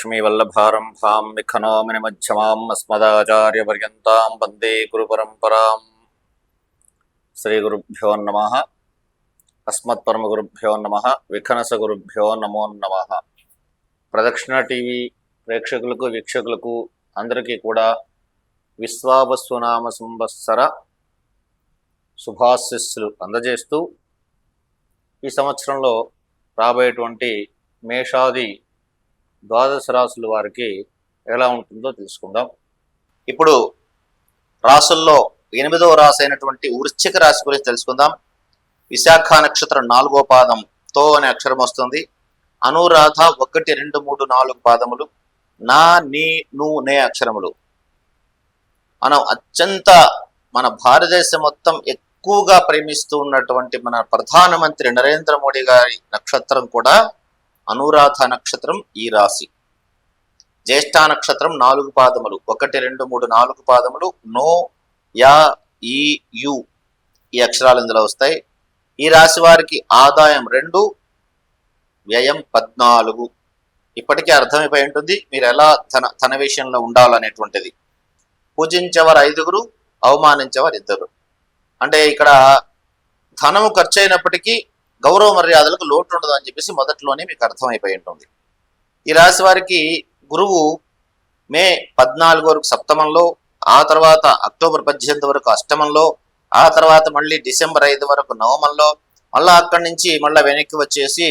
లక్ష్మీవల్లభారంభాం విఖనోమిని మధ్యమాం అస్మదాచార్యపర్యంతాం వందే గురుపరంపరాం శ్రీగురుభ్యో నమ అస్మత్పరమగురుభ్యో నమ విఖనస గురుభ్యో నమో నమ ప్రదక్షిణ టీవీ ప్రేక్షకులకు వీక్షకులకు అందరికీ కూడా విశ్వావస్వనామ సంవత్సర శుభాశిస్సులు అందజేస్తూ ఈ సంవత్సరంలో రాబోయేటువంటి మేషాది ద్వాదశ రాసుల వారికి ఎలా ఉంటుందో తెలుసుకుందాం. ఇప్పుడు రాసుల్లో ఎనిమిదవ రాశి అయినటువంటి వృశ్చిక రాశి గురించి తెలుసుకుందాం. విశాఖ నక్షత్రం నాలుగో పాదం తో అనే అక్షరం వస్తుంది. అనురాధ ఒకటి రెండు మూడు నాలుగు పాదములు. నా నీ ను నే అక్షరములు. మనం అత్యంత మన భారతదేశం మొత్తం ఎక్కువగా ప్రేమిస్తూ ఉన్నటువంటి మన ప్రధానమంత్రి నరేంద్ర మోడీ గారి నక్షత్రం కూడా అనురాధ నక్షత్రం ఈ రాశి. జ్యేష్ఠ నక్షత్రం నాలుగు పాదములు. ఒకటి రెండు మూడు నాలుగు పాదములు. నో యా ఈ యు ఈ అక్షరాలు ఇందులో వస్తాయి. ఈ రాశి వారికి ఆదాయం రెండు వ్యయం పద్నాలుగు. ఇప్పటికే అర్థమైపోయి ఉంటుంది. మీరు ఎలా ధన ధన విషయంలో ఉండాలనేటువంటిది. పూజించేవారు ఐదుగురు అవమానించేవారు ఇద్దరు. అంటే ఇక్కడ ధనము ఖర్చు అయినప్పటికీ గౌరవ మర్యాదలకు లోటు ఉండదు అని చెప్పేసి మొదట్లోనే మీకు అర్థమైపోయి ఉంటుంది. ఈ రాశి వారికి గురువు మే పద్నాలుగు వరకు సప్తమంలో ఆ తర్వాత అక్టోబర్ పద్దెనిమిది వరకు అష్టమంలో ఆ తర్వాత మళ్ళీ డిసెంబర్ ఐదు వరకు నవమంలో మళ్ళీ అక్కడి నుంచి మళ్ళీ వెనక్కి వచ్చేసి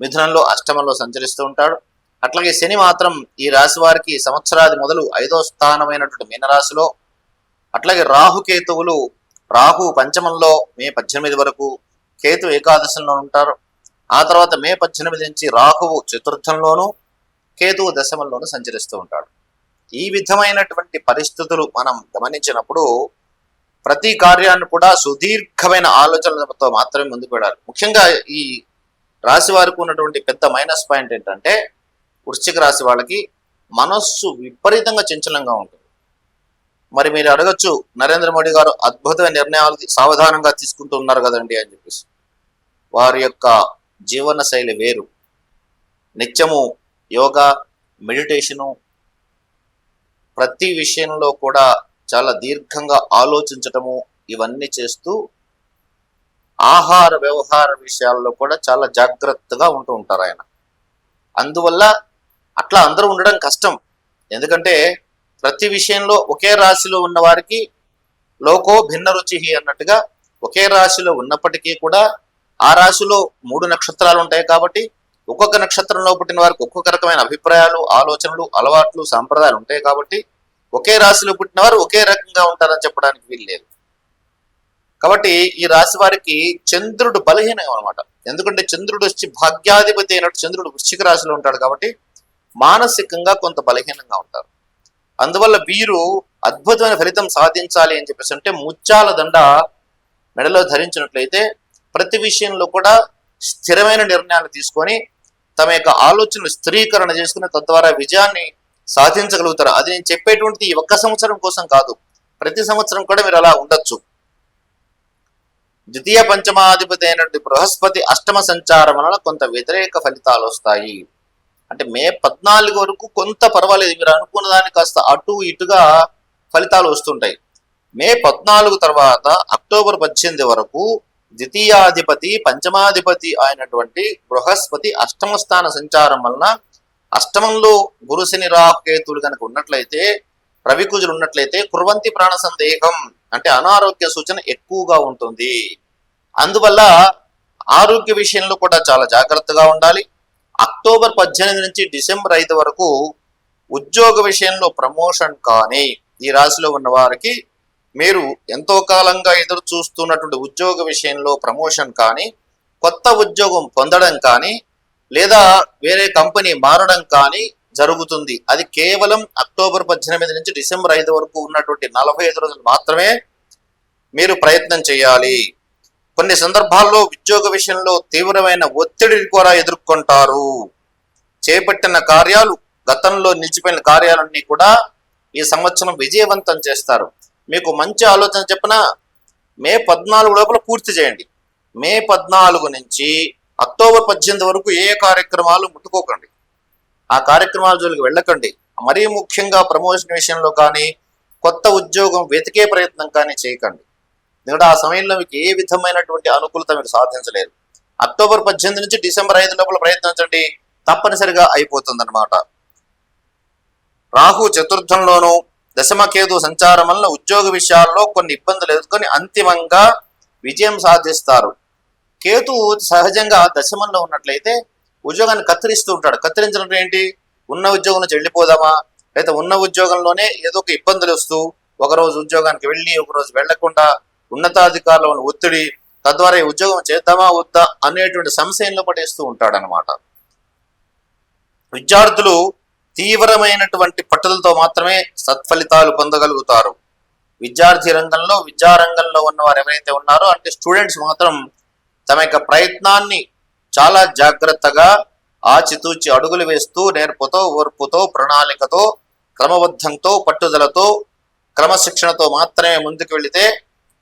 మిథునంలో అష్టమంలో సంచరిస్తూ ఉంటాడు. అట్లాగే శని మాత్రం ఈ రాశి వారికి సంవత్సరాది మొదలు ఐదో స్థానమైనటువంటి మీనరాశిలో అట్లాగే రాహుకేతువులు రాహు పంచమంలో మే పద్దెనిమిది వరకు కేతు ఏకాదశంలో ఉంటారు. ఆ తర్వాత మే పద్దెనిమిది నుంచి రాహువు చతుర్థంలోనూ కేతువు దశమంలోను సంచరిస్తూ ఉంటాడు. ఈ విధమైనటువంటి పరిస్థితులు మనం గమనించినప్పుడు ప్రతి కార్యాన్ని కూడా సుదీర్ఘమైన ఆలోచనలతో మాత్రమే ముందుకు వెళ్ళాలి. ముఖ్యంగా ఈ రాశి వారికి ఉన్నటువంటి పెద్ద మైనస్ పాయింట్ ఏంటంటే వృశ్చిక రాశి వాళ్ళకి మనస్సు విపరీతంగా చంచలంగా ఉంటుంది. మరి మీరు అడగచ్చు నరేంద్ర మోడీ గారు అద్భుతమైన నిర్ణయాలు సావధానంగా తీసుకుంటూ ఉన్నారు కదండి అని చెప్పేసి. వారి యొక్క జీవన శైలి వేరు. నిత్యము యోగా మెడిటేషను ప్రతి విషయంలో కూడా చాలా దీర్ఘంగా ఆలోచించటము ఇవన్నీ చేస్తూ ఆహార వ్యవహార విషయాల్లో కూడా చాలా జాగ్రత్తగా ఉంటూ ఉంటారు ఆయన. అందువల్ల అట్లా అందరూ ఉండడం కష్టం. ఎందుకంటే ప్రతి విషయంలో ఒకే రాశిలో ఉన్న వారికి లోకో భిన్న రుచి అన్నట్టుగా ఒకే రాశిలో ఉన్నప్పటికీ కూడా ఆ రాశిలో మూడు నక్షత్రాలు ఉంటాయి కాబట్టి ఒక్కొక్క నక్షత్రంలో పుట్టిన వారికి ఒక్కొక్క రకమైన అభిప్రాయాలు ఆలోచనలు అలవాట్లు సాంప్రదాయాలు ఉంటాయి కాబట్టి ఒకే రాశిలో పుట్టిన వారు ఒకే రకంగా ఉంటారని చెప్పడానికి వీలు లేదు. కాబట్టి ఈ రాశి వారికి చంద్రుడు బలహీనం అనమాట ఎందుకంటే చంద్రుడు వచ్చి భాగ్యాధిపతి అయినట్టు చంద్రుడు వృశ్చిక రాశిలో ఉంటాడు కాబట్టి మానసికంగా కొంత బలహీనంగా ఉంటారు. అందువల్ల వీరు అద్భుతమైన ఫలితం సాధించాలి అని చెప్పేసి అంటే ముత్యాల దండ మెడలో ధరించినట్లయితే ప్రతి విషయంలో కూడా స్థిరమైన నిర్ణయాలు తీసుకొని తమ యొక్క ఆలోచనలు స్థిరీకరణ చేసుకుని తద్వారా విజయాన్ని సాధించగలుగుతారు. అది నేను చెప్పేటువంటి ఒక్క సంవత్సరం కోసం కాదు. ప్రతి సంవత్సరం కూడా మీరు అలా ఉండొచ్చు. ద్వితీయ పంచమాధిపతి అయినటువంటి బృహస్పతి అష్టమ సంచారం వలన కొంత వ్యతిరేక ఫలితాలు వస్తాయి. అంటే మే పద్నాలుగు వరకు కొంత పర్వాలేదు. మీరు అనుకున్న దాన్ని కాస్త అటు ఇటుగా ఫలితాలు వస్తుంటాయి. మే పద్నాలుగు తర్వాత అక్టోబర్ పద్దెనిమిది వరకు ద్వితీయాధిపతి పంచమాధిపతి అయినటువంటి బృహస్పతి అష్టమ స్థాన సంచారం వలన అష్టమంలో గురుశని రాహుకేతులు కనుక ఉన్నట్లయితే రవికుజులు ఉన్నట్లయితే కుర్వంతి ప్రాణ సందేహం అంటే అనారోగ్య సూచన ఎక్కువగా ఉంటుంది. అందువల్ల ఆరోగ్య విషయంలో కూడా చాలా జాగ్రత్తగా ఉండాలి. అక్టోబర్ పద్దెనిమిది నుంచి డిసెంబర్ ఐదు వరకు ఉద్యోగ విషయంలో ప్రమోషన్ కానీ ఈ రాశిలో ఉన్న వారికి మీరు ఎంతో కాలంగా ఎదురు చూస్తున్నటువంటి ఉద్యోగ విషయంలో ప్రమోషన్ కానీ కొత్త ఉద్యోగం పొందడం కానీ లేదా వేరే కంపెనీ మారడం కానీ జరుగుతుంది. అది కేవలం అక్టోబర్ పద్దెనిమిది నుంచి డిసెంబర్ ఐదు వరకు ఉన్నటువంటి నలభై ఐదు రోజులు మాత్రమే మీరు ప్రయత్నం చేయాలి. కొన్ని సందర్భాల్లో ఉద్యోగ విషయంలో తీవ్రమైన ఒత్తిడిని కూడా ఎదుర్కొంటారు. చేపట్టిన కార్యాలు గతంలో నిలిచిపోయిన కార్యాలన్నీ కూడా ఈ సంవత్సరం విజయవంతం చేస్తారు. మీకు మంచి ఆలోచన చెప్పిన? మే పద్నాలుగు లోపల పూర్తి చేయండి. మే పద్నాలుగు నుంచి అక్టోబర్ పద్దెనిమిది వరకు ఏ కార్యక్రమాలు ముట్టుకోకండి. ఆ కార్యక్రమాల జోలికి వెళ్ళకండి. మరీ ముఖ్యంగా ప్రమోషన్ విషయంలో కానీ కొత్త ఉద్యోగం వెతికే ప్రయత్నం కానీ చేయకండి. ఎందుకంటే ఆ సమయంలో మీకు ఏ విధమైనటువంటి అనుకూలత మీరు సాధించలేరు అక్టోబర్ పద్దెనిమిది నుంచి డిసెంబర్ ఐదు లోపల ప్రయత్నించండి. తప్పనిసరిగా అయిపోతుందన్నమాట. రాహు చతుర్థంలోనూ దశమకేతు సంచారం వల్ల ఉద్యోగ విషయాల్లో కొన్ని ఇబ్బందులు ఎదుర్కొని అంతిమంగా విజయం సాధిస్తారు. కేతు సహజంగా దశమంలో ఉన్నట్లయితే ఉద్యోగాన్ని కత్తిరిస్తూ ఉంటాడు. కత్తిరించడం ఏంటి? ఉన్న ఉద్యోగం నుంచి వెళ్ళిపోదామా? లేదా ఉన్న ఉద్యోగంలోనే ఏదో ఒక ఇబ్బందులు వస్తూ ఒకరోజు ఉద్యోగానికి వెళ్ళి ఒకరోజు వెళ్ళకుండా ఉన్నతాధికారుల ఒత్తిడి తద్వారా ఈ ఉద్యోగం చేద్దామా వద్దా అనేటువంటి సంశయంలో పడేస్తూ ఉంటాడనమాట విద్యార్థులు తీవ్రమైనటువంటి పట్టుదలతో మాత్రమే సత్ఫలితాలు పొందగలుగుతారు. విద్యార్థి రంగంలో విద్యారంగంలో ఉన్నవారు ఎవరైతే ఉన్నారో అంటే స్టూడెంట్స్ మాత్రం తమ యొక్క ప్రయత్నాన్ని చాలా జాగ్రత్తగా ఆచితూచి అడుగులు వేస్తూ నేర్పుతో ఓర్పుతో ప్రణాళికతో క్రమబద్ధంతో పట్టుదలతో క్రమశిక్షణతో మాత్రమే ముందుకు వెళితే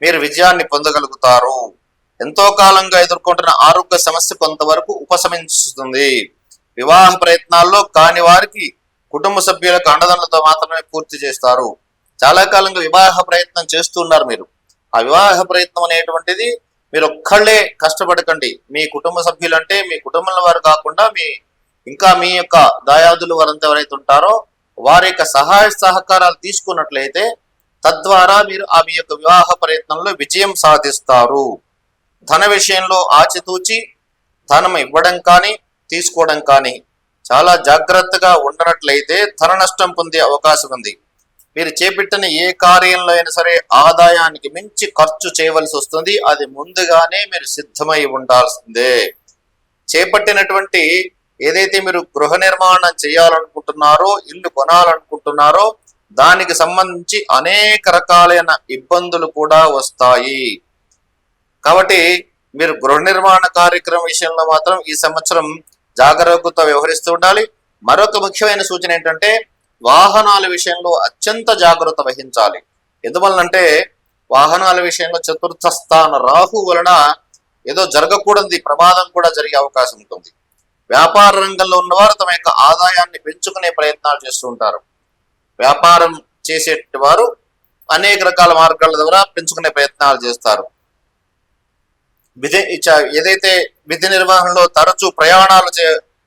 మీరు విజయాన్ని పొందగలుగుతారు. ఎంతో కాలంగా ఎదుర్కొంటున్న ఆరోగ్య సమస్య కొంతవరకు ఉపశమిస్తుంది వివాహ ప్రయత్నాల్లో కాని వారికి కుటుంబ సభ్యులకు అండదండలతో మాత్రమే పూర్తి చేస్తారు. చాలా కాలంగా వివాహ ప్రయత్నం చేస్తున్నారు మీరు. ఆ వివాహ ప్రయత్నం అనేటువంటిది మీరు ఒక్కళ్ళే కష్టపడకండి. మీ కుటుంబ సభ్యులు అంటే మీ కుటుంబంలో వారు కాకుండా మీ ఇంకా మీ యొక్క దాయాదులు వారంతా ఎవరైతే ఉంటారో వారి యొక్క సహాయ సహకారాలు తీసుకున్నట్లయితే తద్వారా మీరు ఆ మీ యొక్క వివాహ ప్రయత్నంలో విజయం సాధిస్తారు. ధన విషయంలో ఆచితూచి ధనం ఇవ్వడం కానీ తీసుకోవడం కానీ చాలా జాగ్రత్తగా ఉండనట్లయితే ధన నష్టం పొందే అవకాశం ఉంది. మీరు చేపట్టిన ఏ కార్యంలో అయినా సరే ఆదాయానికి మించి ఖర్చు చేయవలసి వస్తుంది. అది ముందుగానే మీరు సిద్ధమై ఉండాల్సిందే. చేపట్టినటువంటి ఏదైతే మీరు గృహ నిర్మాణం చేయాలనుకుంటున్నారో ఇల్లు కొనాలనుకుంటున్నారో దానికి సంబంధించి అనేక రకాలైన ఇబ్బందులు కూడా వస్తాయి. కాబట్టి మీరు గృహ నిర్మాణ కార్యక్రమం విషయంలో మాత్రం ఈ సంవత్సరం జాగరూకత వ్యవహరిస్తూ ఉండాలి. మరొక ముఖ్యమైన సూచన ఏంటంటే వాహనాల విషయంలో అత్యంత జాగ్రత్త వహించాలి. ఎందువలనంటే వాహనాల విషయంలో చతుర్థ స్థాన రాహు వలన ఏదో జరగకూడదు ప్రమాదం కూడా జరిగే అవకాశం ఉంటుంది. వ్యాపార రంగంలో ఉన్నవారు తమ యొక్క ఆదాయాన్ని పెంచుకునే ప్రయత్నాలు చేస్తూ ఉంటారు. వ్యాపారం చేసేటి వారు అనేక రకాల మార్గాల ద్వారా పెంచుకునే ప్రయత్నాలు చేస్తారు. విధి ఏదైతే విధి నిర్వహణలో తరచూ ప్రయాణాలు చే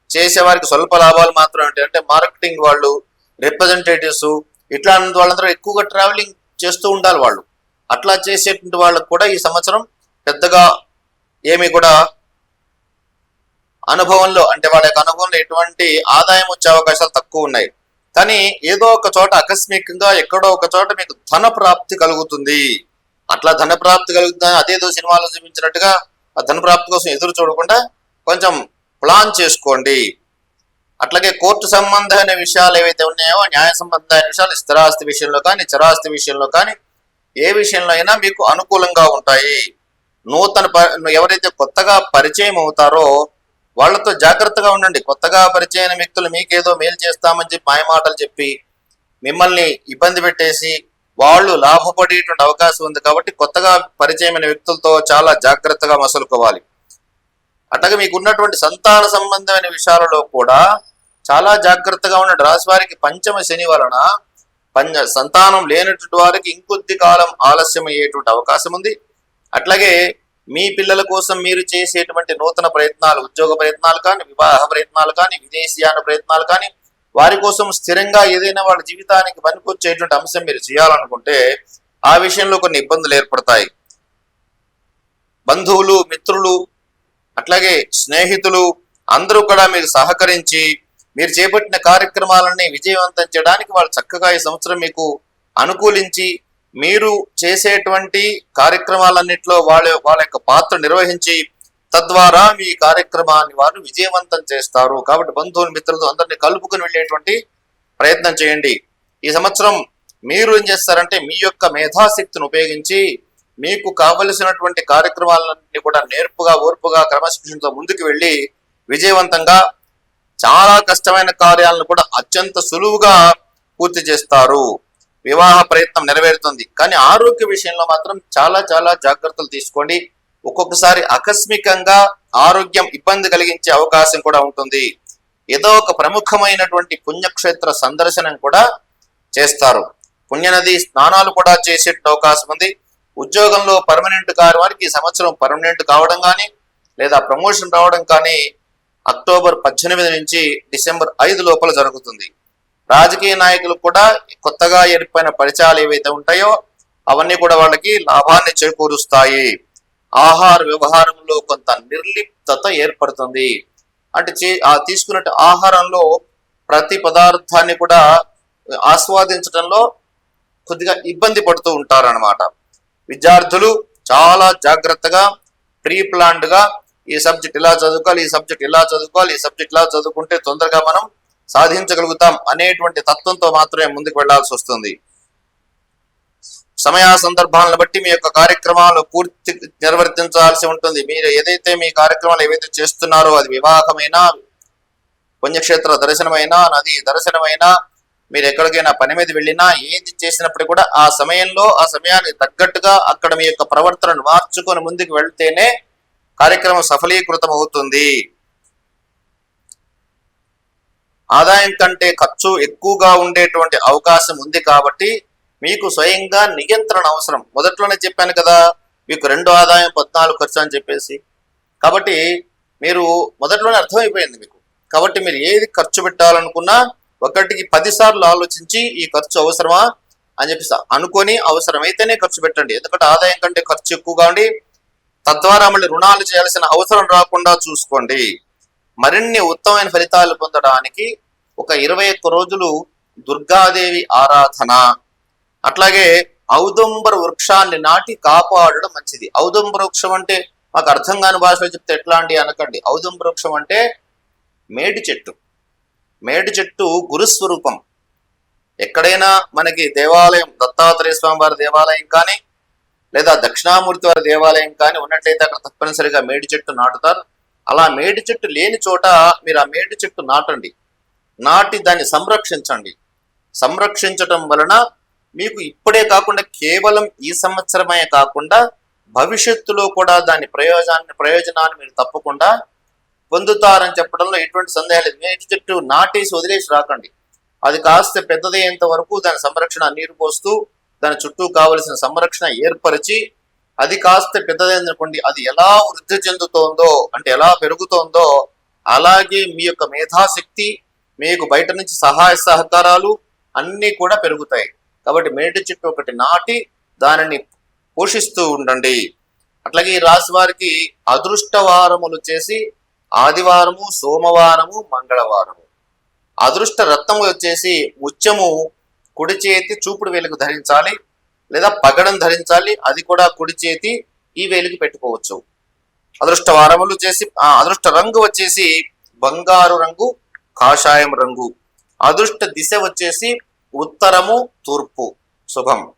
చేసే వారికి స్వల్ప లాభాలు మాత్రమే ఉంటాయి. అంటే మార్కెటింగ్ వాళ్ళు రిప్రజెంటేటివ్స్ ఇట్లాంటి వాళ్ళందరూ ఎక్కువగా ట్రావెలింగ్ చేస్తూ ఉండాలి వాళ్ళు. అట్లా చేసేటువంటి వాళ్ళకు కూడా ఈ సంవత్సరం పెద్దగా ఏమి కూడా అనుభవంలో అంటే వాళ్ళ యొక్క అనుభవంలో ఎటువంటి ఆదాయం వచ్చే అవకాశాలు తక్కువ ఉన్నాయి. కానీ ఏదో ఒక చోట ఆకస్మికంగా ఎక్కడో ఒక చోట మీకు ధన ప్రాప్తి కలుగుతుంది. అట్లా ధన ప్రాప్తి కలుగుతుందని అదేదో సినిమాలో చూపించినట్టుగా ఆ ధన ప్రాప్తి కోసం ఎదురు చూడకుండా కొంచెం ప్లాన్ చేసుకోండి. అట్లాగే కోర్టు సంబంధమైన విషయాలు ఏవైతే ఉన్నాయో న్యాయ సంబంధమైన విషయాలు స్థిరాస్తి విషయంలో కానీ చరాస్తి విషయంలో కానీ ఏ విషయంలో అయినా మీకు అనుకూలంగా ఉంటాయి. నూతన ప- ఎవరైతే కొత్తగా పరిచయం అవుతారో వాళ్ళతో జాగ్రత్తగా ఉండండి. కొత్తగా పరిచయమైన వ్యక్తులు మీకేదో మేలు చేస్తామని చెప్పి మాయమాటలు చెప్పి మిమ్మల్ని ఇబ్బంది పెట్టేసి వాళ్ళు లాభపడేటువంటి అవకాశం ఉంది కాబట్టి కొత్తగా పరిచయమైన వ్యక్తులతో చాలా జాగ్రత్తగా మసలుకోవాలి. అట్లాగే మీకు ఉన్నటువంటి సంతాన సంబంధమైన విషయాలలో కూడా చాలా జాగ్రత్తగా ఉన్న రాశి వారికి పంచమ శని వలన పంచ సంతానం లేనటువంటి వారికి ఇంకొద్ది కాలం ఆలస్యం అయ్యేటువంటి అవకాశం ఉంది. అట్లాగే మీ పిల్లల కోసం మీరు చేసేటువంటి నూతన ప్రయత్నాలు ఉద్యోగ ప్రయత్నాలు కానీ వివాహ ప్రయత్నాలు కానీ విదేశీయాన ప్రయత్నాలు కానీ వారి కోసం స్థిరంగా ఏదైనా వాళ్ళ జీవితానికి పనికొచ్చేటువంటి అంశం మీరు చేయాలనుకుంటే ఆ విషయంలో కొన్ని ఇబ్బందులు ఏర్పడతాయి. బంధువులు మిత్రులు అట్లాగే స్నేహితులు అందరూ కూడా మీరు సహకరించి మీరు చేపట్టిన కార్యక్రమాలన్నీ విజయవంతం చేయడానికి వాళ్ళు చక్కగా ఈ సంవత్సరం మీకు అనుకూలించి మీరు చేసేటువంటి కార్యక్రమాలన్నింటిలో వాళ్ళ వాళ్ళ యొక్క పాత్ర నిర్వహించి తద్వారా మీ కార్యక్రమాన్ని వారు విజయవంతం చేస్తారు. కాబట్టి బంధువులు మిత్రులతో అందరినీ కలుపుకుని వెళ్ళేటువంటి ప్రయత్నం చేయండి. ఈ సంవత్సరం మీరు ఏం చేస్తారంటే మీ యొక్క మేధాశక్తిని ఉపయోగించి మీకు కావలసినటువంటి కార్యక్రమాలన్నీ కూడా నేర్పుగా ఓర్పుగా క్రమశిక్షణతో ముందుకు వెళ్ళి విజయవంతంగా చాలా కష్టమైన కార్యాలను కూడా అత్యంత సులువుగా పూర్తి చేస్తారు. వివాహ ప్రయత్నం నెరవేరుతుంది. కానీ ఆరోగ్య విషయంలో మాత్రం చాలా చాలా జాగ్రత్తలు తీసుకోండి. ఒక్కొక్కసారి ఆకస్మికంగా ఆరోగ్యం ఇబ్బంది కలిగించే అవకాశం కూడా ఉంటుంది. ఏదో ఒక ప్రముఖమైనటువంటి పుణ్యక్షేత్ర సందర్శనం కూడా చేస్తారు. పుణ్యనది స్నానాలు కూడా చేసే అవకాశం ఉంది. ఉద్యోగంలో పర్మనెంట్ కాని వారికి సంవత్సరం పర్మనెంట్ కావడం కానీ లేదా ప్రమోషన్ రావడం కానీ అక్టోబర్ పద్దెనిమిది నుంచి డిసెంబర్ ఐదు లోపల జరుగుతుంది. రాజకీయ నాయకులు కూడా కొత్తగా ఏర్పడిన పరిచయాలు ఏవైతే ఉంటాయో అవన్నీ కూడా వాళ్ళకి లాభాన్ని చేకూరుస్తాయి. ఆహార వ్యవహారంలో కొంత నిర్లిప్తత ఏర్పడుతుంది. అంటే చే- ఆ తీసుకున్న ఆహారంలో ప్రతి పదార్థాన్ని కూడా ఆస్వాదించడంలో కొద్దిగా ఇబ్బంది పడుతూ ఉంటారన్నమాట. విద్యార్థులు చాలా జాగ్రత్తగా ప్రీ ప్లాన్డ్గా ఈ సబ్జెక్ట్ ఇలా చదువుకోవాలి ఈ సబ్జెక్ట్ ఇలా చదువుకోవాలి ఈ సబ్జెక్ట్ ఇలా చదువుకుంటే తొందరగా మనం సాధించగలుగుతాం అనేటువంటి తత్వంతో మాత్రమే ముందుకు వెళ్ళాల్సి వస్తుంది. సమయ సందర్భాలను బట్టి మీ యొక్క కార్యక్రమాలు పూర్తి నిర్వర్తించాల్సి ఉంటుంది. మీరు ఏదైతే మీ కార్యక్రమాలు ఏవైతే చేస్తున్నారో అది వివాహమైనా పుణ్యక్షేత్ర దర్శనమైనా నది దర్శనమైనా మీరు ఎక్కడికైనా పని మీద వెళ్ళినా ఏది చేసినప్పుడు కూడా ఆ సమయంలో ఆ సమయానికి తగ్గట్టుగా అక్కడ మీ యొక్క ప్రవర్తనను మార్చుకొని ముందుకు వెళ్తేనే కార్యక్రమం సఫలీకృతం అవుతుంది. ఆదాయం కంటే ఖర్చు ఎక్కువగా ఉండేటువంటి అవకాశం ఉంది కాబట్టి మీకు స్వయంగా నియంత్రణ అవసరం. మొదట్లోనే చెప్పాను కదా మీకు రెండు ఆదాయం పద్నాలుగు ఖర్చు అని చెప్పేసి. కాబట్టి మీరు మొదట్లోనే అర్థమైపోయింది మీకు. కాబట్టి మీరు ఏది ఖర్చు పెట్టాలనుకున్నా ఒకటికి పదిసార్లు ఆలోచించి ఈ ఖర్చు అవసరమా అని చెప్పేసి అనుకొని అవసరమైతేనే ఖర్చు పెట్టండి. ఎందుకంటే ఆదాయం కంటే ఖర్చు ఎక్కువగా ఉండి తద్వారా మళ్ళీ రుణాలు చేయాల్సిన అవసరం రాకుండా చూసుకోండి. మరిన్ని ఉత్తమమైన ఫలితాలు పొందడానికి ఒక ఇరవై ఒక్క రోజులు దుర్గాదేవి ఆరాధన. అట్లాగే ఔదుంబర వృక్షాన్ని నాటి కాపాడడం మంచిది. ఔదుంబర వృక్షం అంటే మాకు అర్థం కాని భాషలో చెప్తే ఎట్లా అండి అనకండి. ఔదుంబర వృక్షం అంటే మేడి చెట్టు. మేడి చెట్టు గురుస్వరూపం. ఎక్కడైనా మనకి దేవాలయం దత్తాత్రేయ స్వామి వారి దేవాలయం కానీ లేదా దక్షిణామూర్తి వారి దేవాలయం కానీ ఉన్నట్లయితే అక్కడ తప్పనిసరిగా మేడి చెట్టు నాటుతారు. అలా మేడి చెట్టు లేని చోట మీరు ఆ మేడి చెట్టు నాటండి. నాటి దాన్ని సంరక్షించండి. సంరక్షించటం వలన మీకు ఇప్పుడే కాకుండా కేవలం ఈ సంవత్సరమే కాకుండా భవిష్యత్తులో కూడా దాని ప్రయోజనాన్ని ప్రయోజనాన్ని మీరు తప్పకుండా పొందుతారని చెప్పడంలో ఎటువంటి సందేహం లేదు. చెట్టు నాటేసి వదిలేసి రాకండి. అది కాస్త పెద్దదయ్యేంత వరకు దాని సంరక్షణ నీరు పోస్తూ దాని చుట్టూ కావలసిన సంరక్షణ ఏర్పరిచి అది కాస్త పెద్దదైందనుకోండి అది ఎలా వృద్ధి చెందుతోందో అంటే ఎలా పెరుగుతోందో అలాగే మీ యొక్క మేధాశక్తి మీకు బయట నుంచి సహాయ సహకారాలు అన్నీ కూడా పెరుగుతాయి. కాబట్టి మేడి చెట్టు ఒకటి నాటి దానిని పోషిస్తూ ఉండండి. అట్లాగే ఈ రాశి వారికి అదృష్టవారములు చేసి ఆదివారము సోమవారము మంగళవారము. అదృష్ట రత్నము వచ్చేసి ముత్యము కుడి చేతి చూపుడు వేలుకు ధరించాలి లేదా పగడం ధరించాలి అది కూడా కుడి చేతి ఈ వేలికి పెట్టుకోవచ్చు. అదృష్ట వారములు చేసి ఆ అదృష్ట రంగు వచ్చేసి బంగారు రంగు కాషాయం రంగు. అదృష్ట దిశ వచ్చేసి ఉత్తరము తూర్పు. శుభం.